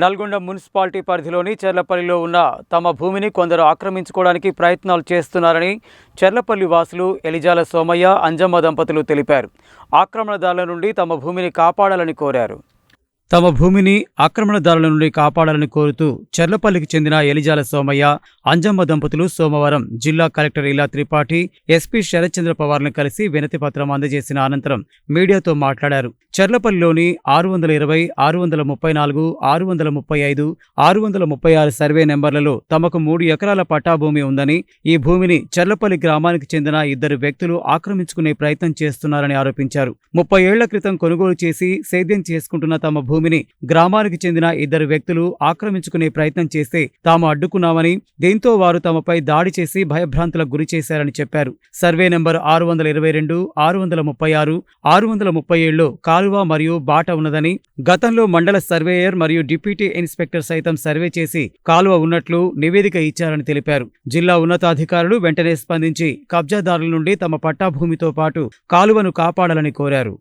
Nalgonda municipality పరిధిలోని చెర్లపల్లిలో ఉన్న తమ భూమిని కొందరు ఆక్రమించుకోవడానికి ప్రయత్నాలు చేస్తున్నారని చెర్లపల్లి వాసులు ఎలిజాల సోమయ్య అంజమ్మ దంపతులు తెలిపారు. ఆక్రమణదారుల నుండి తమ భూమిని కాపాడాలని కోరారు. తమ భూమిని ఆక్రమణదారుల నుండి కాపాడాలని కోరుతూ చెర్లపల్లికి చెందిన ఎలిజాల సోమయ్య అంజమ్మ దంపతులు సోమవారం జిల్లా కలెక్టర్ ఇలా త్రిపాఠి ఎస్పీ శరత్చంద్ర పవార్ను కలిసి వినతిపత్రం అందజేసిన అనంతరం మీడియాతో మాట్లాడారు. చర్లపల్లిలోని ఆరు వందల ఇరవై ఆరు వందల ముప్పై నాలుగు ఆరు వందల ముప్పై ఐదు ఆరు వందల ముప్పై ఆరు సర్వే నెంబర్లలో తమకు మూడు ఎకరాల పట్టా భూమి ఉందని ఈ భూమిని చర్లపల్లి గ్రామానికి చెందిన ఇద్దరు వ్యక్తులు ఆక్రమించుకునే ప్రయత్నం చేస్తున్నారని ఆరోపించారు. ముప్పై ఏళ్ళ క్రితం కొనుగోలు చేసి సేద్యం చేసుకుంటున్న తమ భూమిని గ్రామానికి చెందిన ఇద్దరు వ్యక్తులు ఆక్రమించుకునే ప్రయత్నం చేస్తే తాము అడ్డుకున్నామని దీంతో వారు తమపై దాడి చేసి భయభ్రాంతులకు గురి చేశారని చెప్పారు. సర్వే నెంబర్ ఆరు వందల ఇరవై రెండు ఆరు వందల ముప్పై ఆరు ఆరు వందల ముప్పై ఏడులో కాలువ మరియు బాట ఉన్నదని గతంలో మండల సర్వేయర్ మరియు డిప్యూటీ ఇన్స్పెక్టర్ సైతం సర్వే చేసి కాలువ ఉన్నట్లు నివేదిక ఇచ్చారని తెలిపారు. జిల్లా ఉన్నతాధికారులు వెంటనే స్పందించి కబ్జాదారుల నుండి తమ పట్టాభూమితో పాటు కాలువను కాపాడాలని కోరారు.